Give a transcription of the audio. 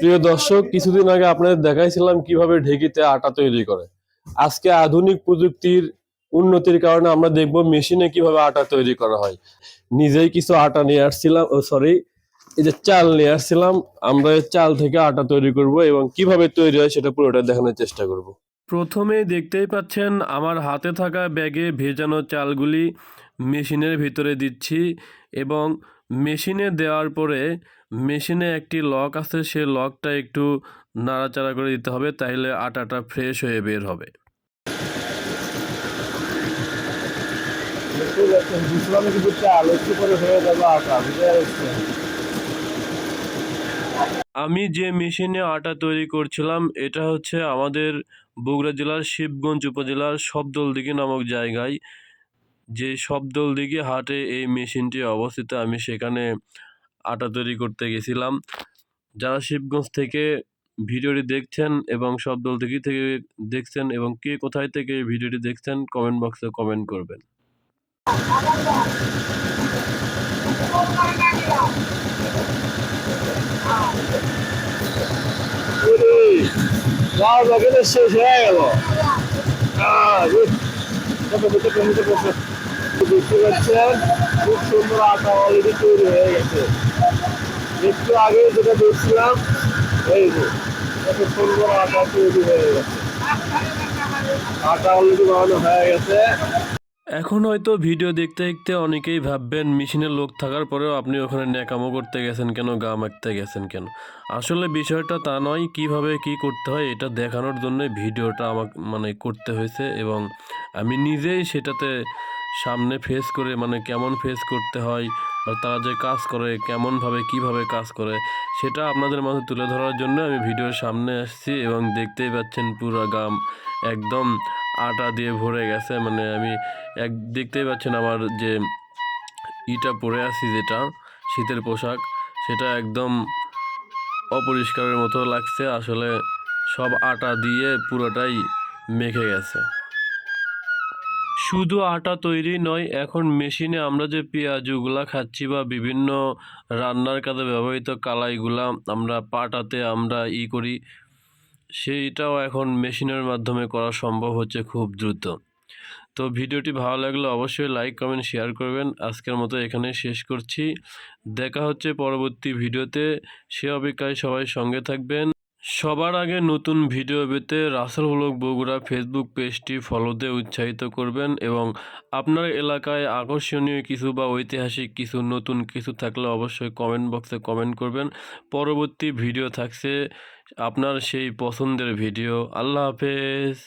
প্রিয় দর্শক, কিছুদিন আগে আপনাদের দেখাইছিলাম কীভাবে ঢেকিতে আটা তৈরি করে। আজকে আধুনিক প্রযুক্তির উন্নতির কারণে আমরা দেখব মেশিনে কীভাবে আটা তৈরি করা হয়। নিজেই কিছু আটা নিয়ে আসছিলাম, ও সরি, এই যে চাল নিয়ে আসছিলাম, আমরা চাল থেকে আটা তৈরি করব এবং কীভাবে তৈরি হয় সেটা পুরোটা দেখানোর চেষ্টা করব। প্রথমে দেখতেই পাচ্ছেন, আমার হাতে থাকা ব্যাগে ভেজানো চালগুলি মেশিনের ভিতরে দিচ্ছি এবং মেশিনে দেওয়ার পরে মেশিনে একটি লক আছে সে লকটা একটু নাড়াচাড়া করে দিতে হবে তাইলে আটাটা ফ্রেশ হয়ে বের হবে। বিশ্রামে কিন্তু চাল একটু করে হয়ে যাবে আটা বুঝতে পারছেন? আমি যে মেশিনে আটা তৈরি করছিলাম এটা হচ্ছে আমাদের বগুড়া জেলার শিবগঞ্জ উপজেলার শব্দলদিঘি নামক জায়গায়। যে শব্দলদিঘি হাটে এই মেশিনটি অবস্থিত, আমি সেখানে আটা তৈরি করতে গেছিলাম। যারা শিবগঞ্জ থেকে ভিডিওটি দেখছেন এবং শব্দলদিঘি থেকে দেখছেন এবং কে কোথায় থেকে ভিডিওটি দেখছেন কমেন্ট বক্সে কমেন্ট করবেন। শেষ হয়ে গেল দেখতে পাচ্ছেন। খুব সুন্দর আটা অলরেডি তৈরি হয়ে গেছে। একটু আগে যেটা দেখছিলাম, এই সুন্দর আটা তৈরি হয়ে গেছে। আটা অলরেডি বানানো হয়ে গেছে। এখন হয়তো ভিডিও দেখতে দেখতে অনেকেই ভাববেন, মেশিনের লোক থাকার পরেও আপনি ওখানে ন্যাকামো করতে গেছেন কেন, গা মাখতে গেছেন কেন? আসলে বিষয়টা তা নয় কীভাবে কি করতে হয়, এটা দেখানোর জন্য ভিডিওটা আমাকে মানে করতে হয়েছে এবং আমি নিজেই সেটাতে সামনে ফেস করে মানে কেমন ফেস করতে হয় বা তারা যে কাজ করে, কেমনভাবে, কীভাবে কাজ করে, সেটা আপনাদের মাঝে তুলে ধরার জন্য আমি ভিডিওর সামনে আসছি এবং দেখতেই পাচ্ছেন পুরো গাম একদম আটা দিয়ে ভরে গেছে। মানে আমি এক, দেখতেই পাচ্ছেন আমার যে ইটা পরে আছি যেটা, শীতের পোশাক, সেটা একদম অপরিষ্কারের মতো লাগছে। আসলে সব আটা দিয়ে পুরোটাই মেখে গেছে। শুধু আটা তৈরি নয়, এখন মেশিনে আমরা যে পেঁয়াজগুলা খাচ্ছি বা বিভিন্ন রান্নার কাজে ব্যবহৃত কালাইগুলা আমরা পাটাতে আমরা ই করি সেইটাও এখন মেশিনের মাধ্যমে করা সম্ভব হচ্ছে খুব দ্রুত। তো ভিডিওটি ভালো লাগলে অবশ্যই লাইক, কমেন্ট, শেয়ার করবেন। আজকের মতো এখানে শেষ করছি। দেখা হচ্ছে পরবর্তী ভিডিওতে। সে অপেক্ষায় সবাই সঙ্গে থাকবেন। সবার আগে নতুন ভিডিও পেতে রাসেল হলক বগুড়া ফেসবুক পেজটি ফলোতে উৎসাহিত করবেন এবং আপনার এলাকায় আকর্ষণীয় কিছু বা ঐতিহাসিক কিছু, নতুন কিছু থাকলে অবশ্যই কমেন্ট বক্সে কমেন্ট করবেন। পরবর্তী ভিডিও থাকছে আপনার সেই পছন্দের ভিডিও। আল্লাহ হাফেজ।